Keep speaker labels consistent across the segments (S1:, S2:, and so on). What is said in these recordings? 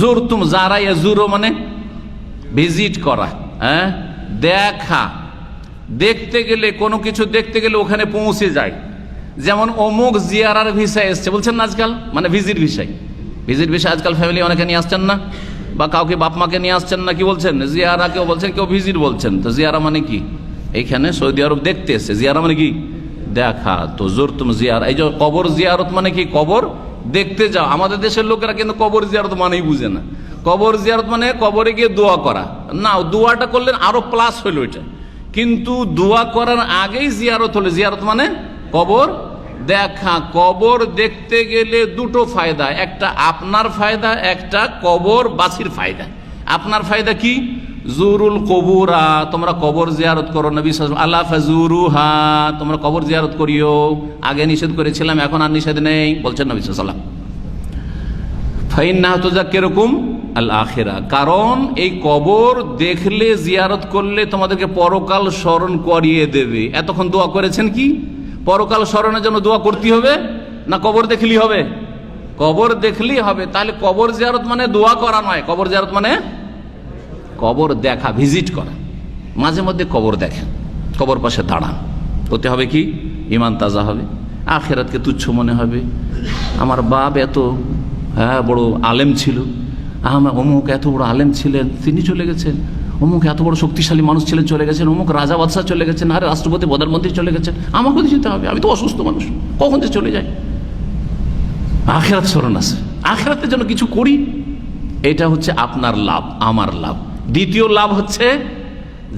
S1: জোর তুম যারা জুরো মানে? ভিজিট করা হ্যাঁ? দেখা। দেখতে গেলে, কোনো কিছু দেখতে গেলে ওখানে পৌঁছে যায়। যেমন অমুক জিয়ারার ভিসায় এসছে, বলছেন না আজকাল? মানে ভিজিট ভিসায়। ভিজিট ভিসা আজকাল ফ্যামিলি অনেকে নিয়ে আসছেন না? বা কাউকে বাপ মাকে নিয়ে আসছেন না, কি বলছেন? জিয়ারা কেউ বলছেন, কেউ ভিজিট বলছেন। তো জিয়ারা মানে কি? এইখানে সৌদি আরব দেখতে এসছে। জিয়ারা মানে কি? দেখা। তো জোর তুম জিয়ার। এই যে কবর জিয়ারত মানে কি? কবর দেখতে যাও। আমাদের দেশের লোকেরা কিন্তু কবর জিয়ারত মানেই বুঝে না। কবর জিয়ারত মানে কবরে গিয়ে দোয়া করা। না, দোয়াটা করলেন আরও প্লাস হইল এটা। কিন্তু দোয়া করার আগেই জিয়ারত হলো। জিয়ারত মানে কবর দেখা। কবর দেখতে গেলে দুটো ফায়দা। একটা আপনার ফায়দা, একটা কবর বাসির ফায়দা। আপনার ফায়দা কি? জুরুল কবুরা, তোমরা কবর জিয়ারত করো, নবী আল্লাহ ফাজুরুহা, তোমরা কবর জিয়ারত করিও। আগে নিষেধ করেছিলাম, এখন আর নিষেধ নেই, বলছেন নবী আলাইহি ফাইন তো যা কীরকম আল কারণ এই কবর দেখলে, জিয়ারত করলে তোমাদেরকে পরকাল স্মরণ করিয়ে দেবে। এতক্ষণ দোয়া করেছেন কি? পরকাল স্মরণের জন্য দোয়া করতে হবে, না কবর দেখলি হবে? কবর দেখলেই হবে। তাহলে কবর জিয়ারত মানে দোয়া করা নয়, কবর জিয়ারত মানে কবর দেখা ভিজিট করা। মাঝে মধ্যে কবর দেখেন, কবর পাশে দাঁড়ান। হতে হবে কি? ইমান তাজা হবে, আখেরাতকে তুচ্ছ মনে হবে। আমার বাপ এত হ্যাঁ বড় আলেম ছিল, আমার অমুক এত বড় আলেম ছিলেন, তিনি চলে গেছেন। অমুক এত বড় শক্তিশালী মানুষ ছিলেন, চলে গেছেন। অমুক রাজা বাদশাহ চলে গেছেন, আরে রাষ্ট্রপতি, প্রধানমন্ত্রী চলে গেছেন। আমাকে যেতে হবে, আমি তো অসুস্থ মানুষ, কখন যে চলে যাই। আখেরাত স্মরণ আছে। আখেরাতের জন্য কিছু করি, এটা হচ্ছে আপনার লাভ, আমার লাভ। দ্বিতীয় লাভ হচ্ছে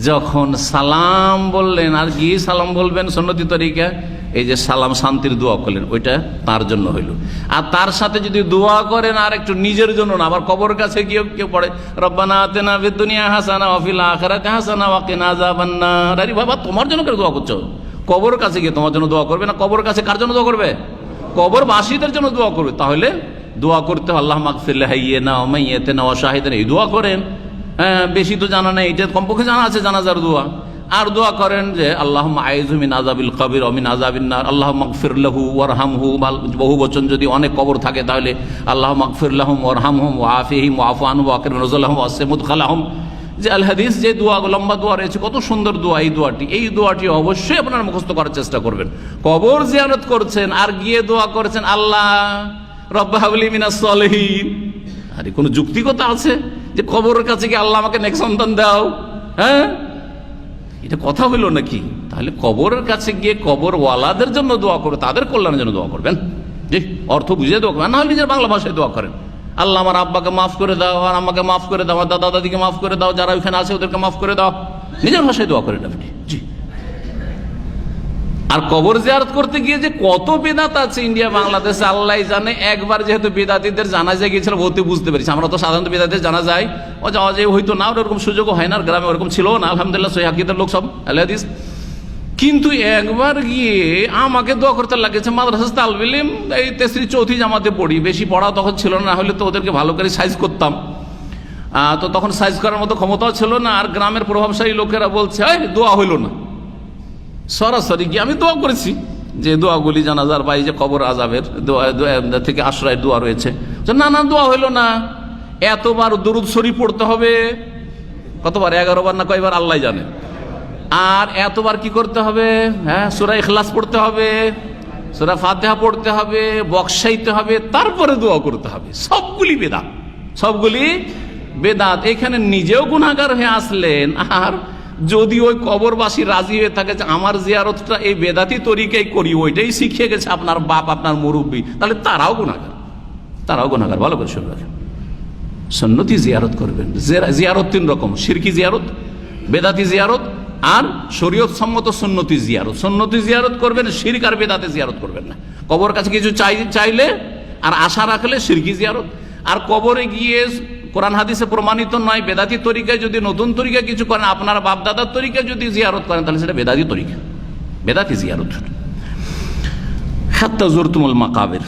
S1: যখন সালাম বললেন, আর কি সালাম বলবেন সন্নতি তরিকা? এই যে সালাম শান্তির দোয়া করলেন, ওইটা তার জন্য হইল। আর তার সাথে যদি দোয়া করেন আর একটু নিজের জন্য না, আবার কবর কাছে গিয়ে কেউ পড়ে, রব্বানা দুনিয়া হাসানা অফিল আখরাতে হাসানা ওয়াকিনা যাবান্নার আরে বাবা, তোমার জন্য কেউ দোয়া করছ? কবর কাছে গিয়ে তোমার জন্য দোয়া করবে না? কবর কাছে কার জন্য দোয়া করবে? কবরবাসীদের জন্য দোয়া করবে। তাহলে দোয়া করতে আল্লাহ মাকফিল্লা হাইয়ে না মাইয়েতে না অশাহিদের এই দোয়া করেন। বেশি তো জানা নেই। এটা কমপক্ষে জানা আছে জানাজার দোয়া। আর দোয়া করেন যে আল্লাহ আইজুমিন আজাবিল কবির অমিন আজাবিন্নার আল্লাহ মকফিরলাহু ওয়ারহামহু। বহু বচন যদি অনেক কবর থাকে তাহলে আল্লাহ মকফিরলাহম ওয়ারহামহম ওয়াফিহিম ওয়াফান ওয়াকির নজরুল্লাহম ওয়াসেমুদ খালাহম যে আল হাদিস যে দোয়া, লম্বা দোয়া রয়েছে, কত সুন্দর দোয়া এই দোয়াটি। এই দোয়াটি অবশ্যই আপনারা মুখস্থ করার চেষ্টা করবেন। কবর জিয়ারত করছেন, আর গিয়ে দোয়া করেছেন, আল্লাহ রব্বাহাবলি মিনা সলহীন। আরে, কোনো যুক্তিকতা আছে? যে কবরের কাছে কি আল্লাহ আমাকে নেক সন্তান দাও। হ্যাঁ? এটা কথা হইল নাকি? তাহলে কবরের কাছে গিয়ে কবর ওয়ালাদের জন্য দোয়া করবে তাদের কল্যাণের জন্য দোয়া করবেন। যে অর্থ বুঝিয়ে দোয়া করবেন। না নিজের বাংলা ভাষায় দোয়া করেন। আল্লাহ আমার আব্বাকে মাফ করে দাও, আর আমাকে মাফ করে দাও, আমার দাদা দাদিকে মাফ করে দাও, যারা ওইখানে আছে ওদেরকে মাফ করে দাও। নিজের ভাষায় দোয়া করেন আপনি। আর কবর জিয়ারত করতে গিয়ে যে কত বেদাত আছে ইন্ডিয়া, বাংলাদেশে আল্লাহ জানে। একবার যেহেতু বেদাতিদের জানা যায় গিয়েছিল ওতে বুঝতে পেরেছি। আমরা তো সাধারণত বেদাতিদের জানা যায় ও যাওয়া যায় হয়তো না ওরকম সুযোগও হয় না গ্রামে ওরকম ছিল না। আলহামদুলিল্লাহ সহিদের লোক সব আল্লাহ কিন্তু একবার গিয়ে আমাকে দোয়া করতে লাগেছে মাদ্রাসা তালবিলিম, এই তেসরি চৌথি জামাতে পড়ি। বেশি পড়া তখন ছিল না হলে তো ওদেরকে ভালো করে সাইজ করতাম। তো তখন সাইজ করার মতো ক্ষমতাও ছিল না, আর গ্রামের প্রভাবশালী লোকেরা বলছে দোয়া হইল না। সরাসরি গিয়ে আমি দোয়া করেছি যে দোয়াগুলি জানাজার বাই যে কবর আজাবের দোয়া থেকে আশ্রয়ের দোয়া রয়েছে। না না, দোয়া হইল না। এতবার দরুদ শরীফ পড়তে হবে। কতবার? এগারো বার না কয়বার? আল্লাহ জানে। আর এতবার কি করতে হবে? হ্যাঁ সুরা ইখলাস পড়তে হবে, সুরা ফাতেহা পড়তে হবে বক্সাইতে হবে, তারপরে দোয়া করতে হবে। সবগুলি বেদাত। সবগুলি বেদাত। এখানে নিজেও গুণাগার হয়ে আসলেন, আর যদি ওই কবরবাসী রাজি হয়ে থাকে যে আমার জিয়ারতটা এই বেদাতি তরিকাই করি, ওইটাই শিখিয়ে গেছে আপনার বাপ, আপনার মুরব্বী, তাহলে তারাও গুণাগার তারাও গুণাগার ভালো করে শুনে রাখেন। সন্নতি জিয়ারত করবেন। জিয়ারত তিন রকম, সিরকি জিয়ারত, বেদাতি জিয়ারত আর শরীয়ত সম্মত সন্নতি জিয়ারত। সন্নতি জিয়ারত করবেন শিরক আর বেদাতে জিয়ারত করবেন না। কবর কাছে কিছু চাই চাইলে আর আশা রাখলে সিরকি জিয়ারত। আর কবরে গিয়ে কোরআন হাদিসে প্রমাণিত নয়, বেদাতি তরিকায় যদি নতুন তরিকা কিছু করেন, আপনার বাপদাদার তরিকা যদি জিয়ারত করেন, তাহলে সেটা বেদাতি তরিকা। বেদাতি জিয়ারত। হাত্তা জোরতুমুল মাকাবের।